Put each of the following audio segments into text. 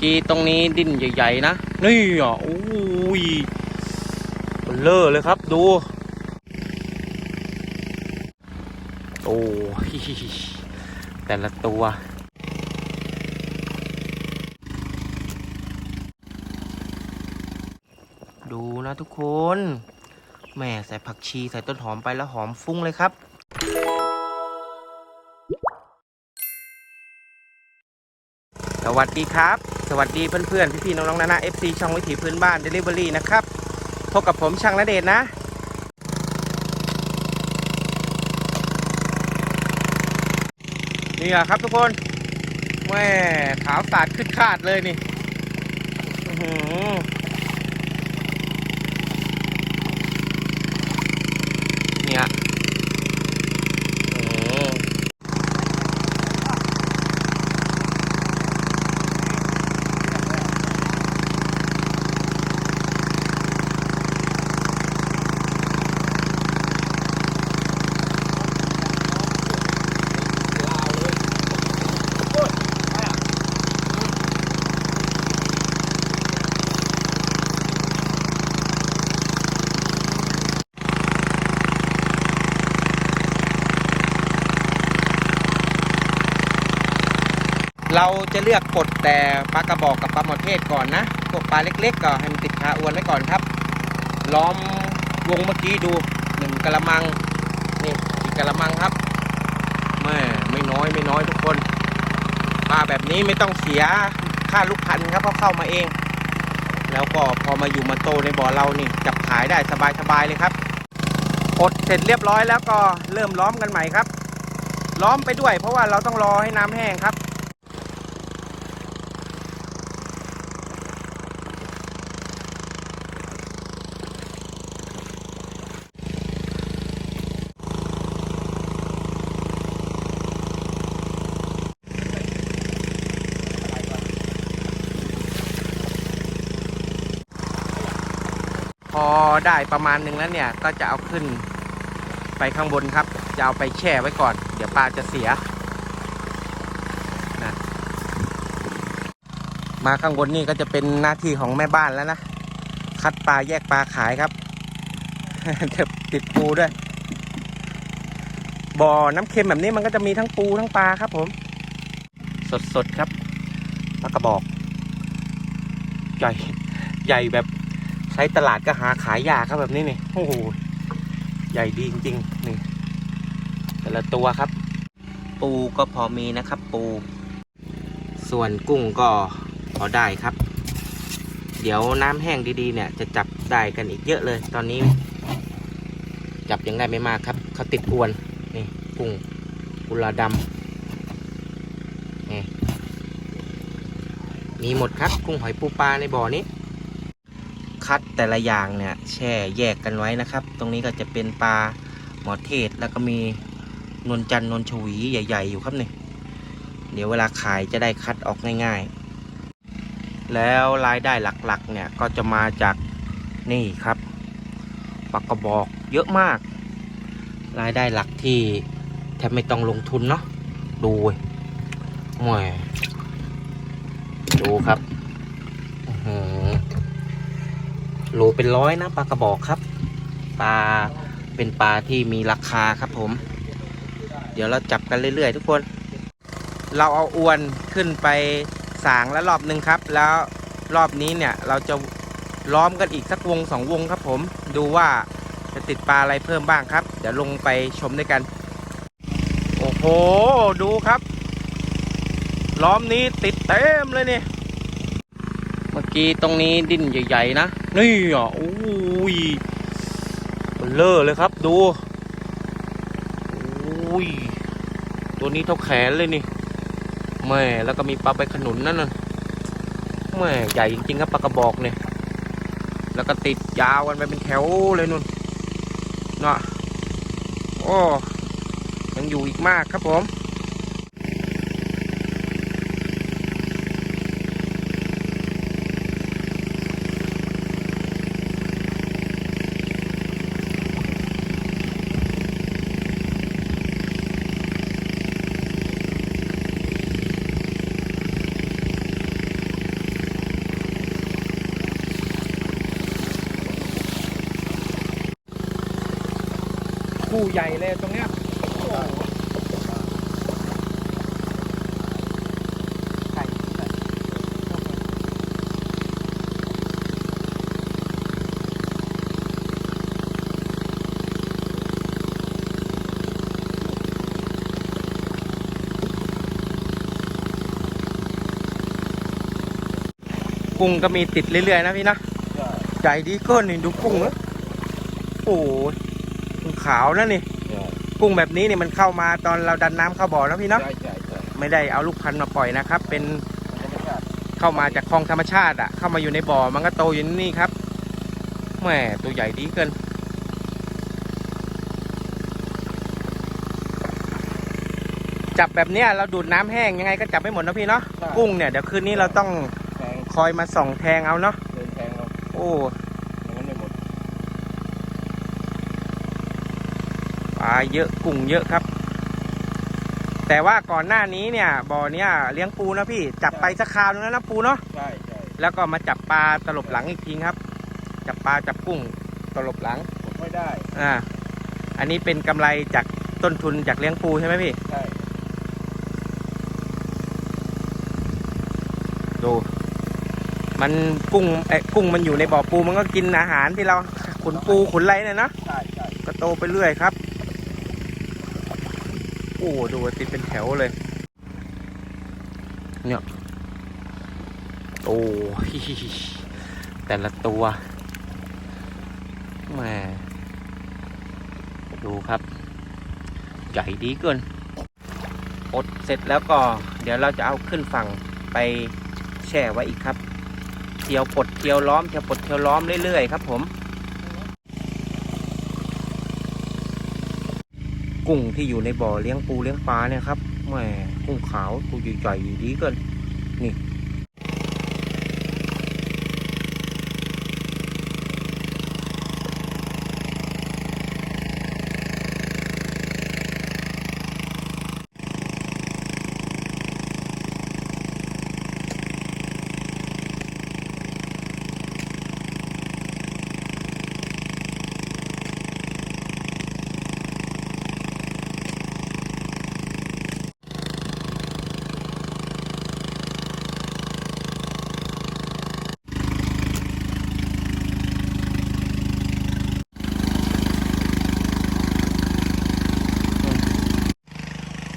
กี้ตรงนี้ดินใหญ่ ๆ นะ นี่อะโอ้ยเลอเลยครับดู โอ้แต่ละตัวดูนะทุกคนแหม่ใส่ผักชีใส่ต้นหอมไปแล้วหอมฟุ้งเลยครับ สวัสดีครับ สวัสดีเพื่อนๆ พี่ๆ น้องๆนานา FC ช่องวิถีพื้นบ้าน Delivery นะครับ พบกับผมช่างณเดชน์นะนี่อะครับทุกคนแม่ขาวสาดขึ้นคาดเลยนี่ เราจะเลือกกดแต่ปลากระบอกกับปลาหมอเทศก่อนนะพวกปลาเล็กๆก็ให้มันติดขาอวนไว้ก่อนครับล้อมวงเมื่อกี้ดูหนึ่งกะละมังนี่อีกกะละมังครับแม่ไม่น้อยไม่น้อยทุกคนปลาแบบนี้ไม่ต้องเสียค่าลูกพันครับเพราะเข้ามาเอง แล้วก็พอมาอยู่มาโตในบ่อเรานี่จับขายได้สบายๆเลยครับกดเสร็จเรียบร้อยแล้วก็เริ่มล้อมกันใหม่ครับ ล้อมไปด้วยเพราะว่าเราต้องรอให้น้ำแห้งครับ พอ ได้ประมาณหนึ่งแล้วเนี่ยก็จะเอาขึ้นไปข้างบนครับ จะเอาไปแช่ไว้ก่อน เดี๋ยวปลาจะเสียนะมาข้างบนนี่ก็จะเป็นหน้าที่ของแม่บ้านแล้วนะ คัดปลาแยกปลาขายครับเดี๋ยวติดปูด้วย บ่อน้ำเค็มแบบนี้มันก็จะมีทั้งปูทั้งปลาครับผม สดๆครับปลากระบอก ใหญ่ ใหญ่แบบ ช้ตลาดก็หาขายยากครับแบบนี้นี่โอ้โหใหญ่ดีจริงๆนี่แต่ละตัวครับ ปูก็พอมีนะครับ ปู ส่วนกุ้งก็พอได้ครับ เดี๋ยวน้ำแห้งดีๆ เนี่ย จะจับได้กันอีกเยอะเลย ตอนนี้ จับยังได้ไม่มากครับเขาติดอวน นี่กุ้งกุลาดำนี่มีหมดครับ กุ้งหอยปูปลาในบ่อนี้ คัดแต่ละอย่างเนี่ยแช่แยกกันไว้นะครับ ตรงนี้ก็จะเป็นปลาหมอเทศแล้วก็มีนวลจันนวลชวีใหญ่ ๆ อยู่ครับเนี่ยเดี๋ยวเวลาขายจะได้คัดออกง่ายๆ แล้วรายได้หลักๆเนี่ยก็จะมาจากนี่ครับปลากระบอกเยอะมาก รายได้หลักที่แทบไม่ต้องลงทุนเนาะดูเว้ยดูครับ อือ โลเป็นร้อยนะปลากระบอกครับ ปลาเป็นปลาที่มีราคาครับผม เดี๋ยวเราจับกันเรื่อยๆ ทุกคน เราเอาอวนขึ้นไปสางแล้วรอบหนึ่งครับ แล้วรอบนี้เนี่ยเราจะล้อมกันอีกสักวงสองวงครับผม ดูว่าจะติดปลาอะไรเพิ่มบ้างครับ เดี๋ยวลงไปชมด้วยกัน โอ้โห ดูครับ ล้อมนี้ติดเต็มเลยเนี่ย เมื่อกี้ตรงนี้ดินใหญ่ ๆ นะ นี่อะโอ้ยเลอร์เลยครับดูโอ้ยตัวนี้เท่าแขนเลยนี่แม่แล้วก็มีปลาใบขนุนนั่นน่ะแม่ใหญ่จริงๆครับปลากระบอกเนี่ย แล้วก็ติดยาวกันไปเป็นแถวเลยนุ่นเนาะโอ้ยังอยู่อีกมากครับผม ใหญ่เลยตรงเนี้ยโอ้โหญ่กุ้งก็มีติดเรื่อยๆนะพี่นะใจดีกินนี่ดูกุ้งนะโอ้ กุ้งขาวนะนี่กุ้งแบบนี้นี่มันเข้ามาตอนเราดันน้ำเข้าบ่อนะพี่เนาะใช่ใช่ใช่ไม่ได้เอาลูกพันธุ์มาปล่อยนะครับ เป็นธรรมชาติเข้ามาจากคลองธรรมชาติอะเข้ามาอยู่ในบ่อมันก็โตอยู่นี่ครับแหม่ตัวใหญ่ดีเกินจับแบบเนี้ยเราดูดน้ำแห้งยังไงก็จับไม่หมดนะพี่เนาะกุ้งเนี่ยเดี๋ยวคืนนี้เราต้องแทงคอยมาส่องแทงเอาเนาะเดินแทงเราโอ้ อย่างนั้นไม่หมด ปลาเยอะกุ้งเยอะครับ แต่ว่าก่อนหน้านี้เนี่ยบ่อเนี้ยเลี้ยงปูนะพี่จับไปสักคราวนึงแล้วนะปูเนาะใช่ใช่แล้วก็มาจับปลาตลบหลังอีกทีครับ จับปลาจับกุ้งตลบหลังผมไม่ได้อ่าอันนี้เป็นกำไรจากต้นทุนจากเลี้ยงปูใช่ไหมพี่ใช่ดูมันกุ้งเอ้ยกุ้งมันอยู่ในบ่อปูมันก็กินอาหารที่เราขุนปูขุนไรเนี่ยนะใช่ใช่ก็โตไปเรื่อยครับ โอ้ดูติดเป็นแถวเลย เนี่ย โอ้แต่ละตัวแหมดูครับใหญ่ดีเกินอดเสร็จแล้วก็ เดี๋ยวเราจะเอาขึ้นฝั่งไปแช่ไว้อีกครับเที่ยวปลดเที่ยวล้อมเที่ยวปลดเที่ยวล้อมเรื่อยๆครับผม กุ้งที่อยู่ในบ่อเลี้ยงปูเลี้ยงปลาเนี่ยครับแหมกุ้งขาวตัวใหญ่ๆดีเกินนี่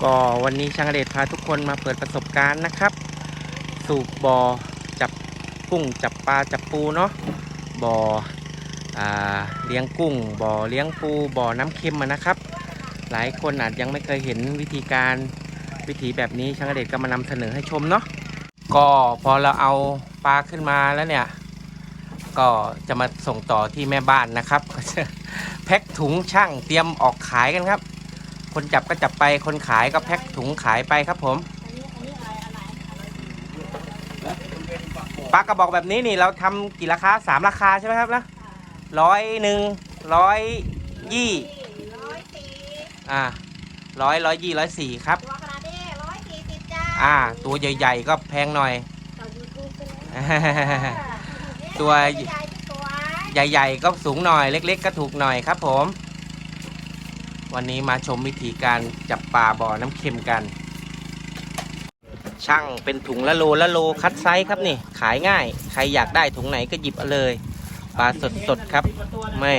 ก็วันนี้ช่างเดชพาทุกคนมาเปิดประสบการณ์นะครับ สูบบ่อจับกุ้งจับปลาจับปูเนาะบ่ออ่าเลี้ยงกุ้งบ่อเลี้ยงปูบ่อน้ำเค็มนะครับ หลายคนอาจยังไม่เคยเห็นวิธีการวิธีแบบนี้ช่างเดชก็มานำเสนอให้ชมเนาะก็พอเราเอาปลาขึ้นมาแล้วเนี่ยก็จะมาส่งต่อที่แม่บ้านนะครับจะแพ็คถุงช่างเตรียมออกขายกันครับ คนจับก็จับไป คนขายก็แพ็คถุงขายไปครับผมปลากระบอกแบบนี้นี่เราทำกี่ราคาสามราคาใช่ไหมครับนะร้อยหนึ่งร้อยยี่ร้อยสี่อ่าร้อยร้อยยี่ร้อยสี่ครับตัวกระเด้ร้อยสี่สิบจ้าอ่า ตัวใหญ่ ๆ ก็แพงหน่อยต่อยูทูบไปเลยตัวใหญ่ที่สวยใหญ่ ๆ ก็สูงหน่อยเล็ก ๆ ก็ถูกหน่อยครับผม วันนี้มาชมวิธีการจับปลาบ่อน้ำเค็มกัน ช่างเป็นถุงละโลละโลคัดไซส์ครับนี่ ขายง่าย ใครอยากได้ถุงไหนก็หยิบเอาเลย ปลาสดๆครับแม่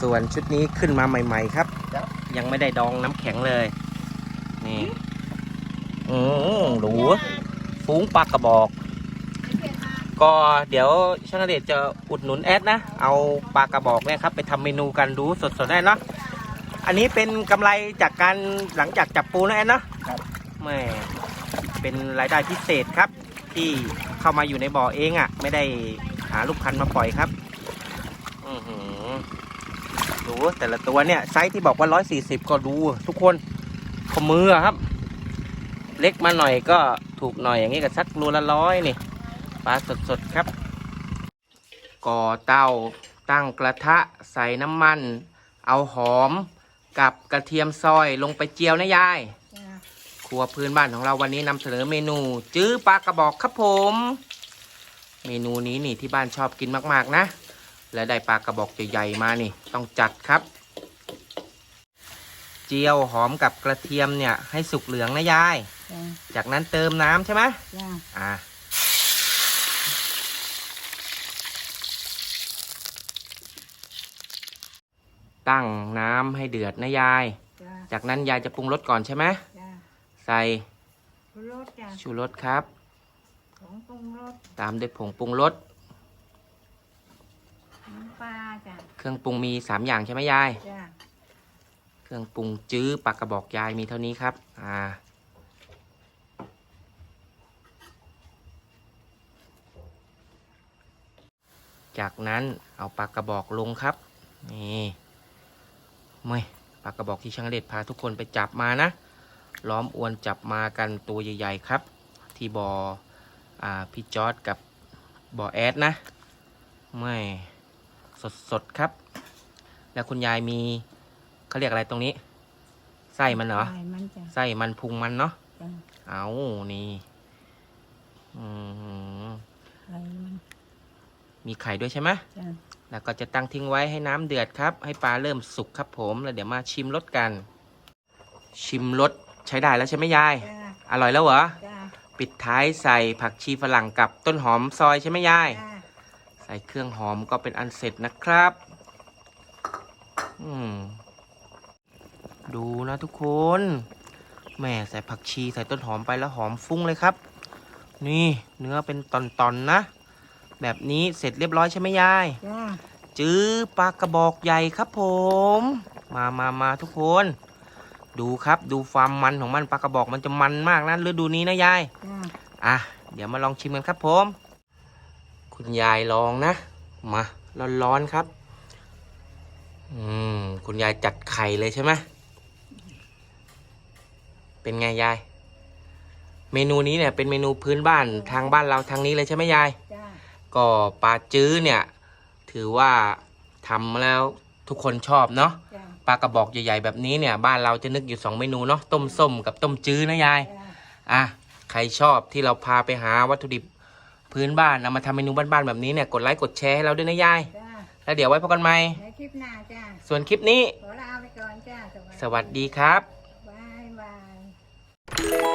ส่วนชุดนี้ขึ้นมาใหม่ ๆ ครับ ยังไม่ได้ดองน้ำแข็งเลย นี่ อืมหรูฟุ้งปลากระบอก ก็เดี๋ยวช่างเดชจะอุดหนุนแอดนะ เอาปลากระบอกเนี่ยครับไปทำเมนูกันดูสดๆได้เนาะอันนี้เป็นกำไรจากการหลังจากจับปูนะแอดเนาะแหม่เป็นรายได้พิเศษครับ ที่เข้ามาอยู่ในบ่อเองอะ่ะ ไม่ได้หาลูกพันธุ์มาปล่อยครับอือหือดูแต่ละตัวเนี่ยไซส์ที่บอกว่า140ก็ดูทุกคนข้อมืออะครับ เล็กมาหน่อยก็ถูกหน่อยอย่างนี้ก็สักโลละร้อยนี่ ปลาสดๆครับ ก่อเตาตั้งกระทะใส่น้ำมัน เอาหอมกับกระเทียมซอยลงไปเจียวนะยาย ครัวพื้นบ้านของเราวันนี้นำเสนอเมนู จื้อปลากระบอกครับผมโเมนูนี้นี่ที่บ้านชอบกินมากๆนะ และได้ปลากระบอกใหญ่ๆมานี่ ต้องจัดครับ เจียวหอมกับกระเทียมเนี่ยให้สุกเหลืองนะยายจ้าจากนั้นเติมน้ำใช่ไหมจ้า ตั้งน้ำให้เดือดนะยาย จ้าจากนั้นยายจะปรุงรสก่อนใช่ไหมจ้าใส่รสจ้าชูรสครับ ของปรุงรสตามด้วยผงปรุงรสน้ำปลาจ้าเครื่องปรุงมีสามอย่างใช่ไหมยาย จ้าเครื่องปรุงจื้อปากกระบอกยายมีเท่านี้ครับ อ่า จากนั้นเอาปากกระบอกลงครับ นี่ ไม่ปากกระบอกที่ช่างเด็ดพาทุกคนไปจับมานะ ล้อมอวนจับมากันตัวใหญ่ๆครับ ที่บอ่ออ่าพี่จอร์ดกับบ่อแอดนะ ไม่สดๆครับ แล้วคุณยายมีเขาเรียกอะไรตรงนี้ ไส้มันเหรอ ใช่มันจ้าไส้มันพุงมันเนาะ จ้าเอานี่อืมอะไรมันมีไข่ด้วยใช่ไหม จ้า แล้วก็จะตั้งทิ้งไว้ให้น้ำเดือดครับ ให้ปลาเริ่มสุกครับผมแล้วเดี๋ยวมาชิมรสกัน ชิมรสใช้ได้แล้วใช่ไหมยายจ้าอร่อยแล้วเหรอจ้าปิดท้ายใส่ผักชีฝรั่งกับต้นหอมซอยใช่ไหมยายจ้าใส่เครื่องหอมก็เป็นอันเสร็จนะครับ อืมดูนะทุกคนแหม่ใส่ผักชีใส่ต้นหอมไปแล้วหอมฟุ้งเลยครับ นี่เนื้อเป็นตอนๆนะ แบบนี้เสร็จเรียบร้อยใช่ไหมยาย จ้าจื้อปลากระบอกใหญ่ครับผม มามามาทุกคน ดูครับดูความมันของมันปลากระบอกมันจะมันมากนะฤดูนี้นะยาย จ้าอะ เดี๋ยวมาลองชิมกันครับผม คุณยายลองนะ มาร้อนๆครับ อืม คุณยายจัดไข่เลยใช่ไหมเป็นไงยาย เมนูนี้เนี่ยเป็นเมนูพื้นบ้านทางบ้านเราทางนี้เลยใช่ไหมยายจ้า ก็ปลาจื้อเนี่ย ถือว่าทำแล้วทุกคนชอบเนาะจ้าปลากระบอกใหญ่ๆแบบนี้เนี่ย บ้านเราจะนึกอยู่สองเมนูเนาะต้มส้มกับต้มจื้อนะยาย จ้าอะใครชอบที่เราพาไปหาวัตถุดิบพื้นบ้านนำมาทำเมนูบ้านๆแบบนี้เนี่ยกดไลค์กดแชร์ให้เราด้วยนะยาย จ้าแล้วเดี๋ยวไว้พบกันใหม่ ในคลิปหน้าจ้าส่วนคลิปนี้ ขอลาไปก่อนจ้าสวัสดีครับ บายบาย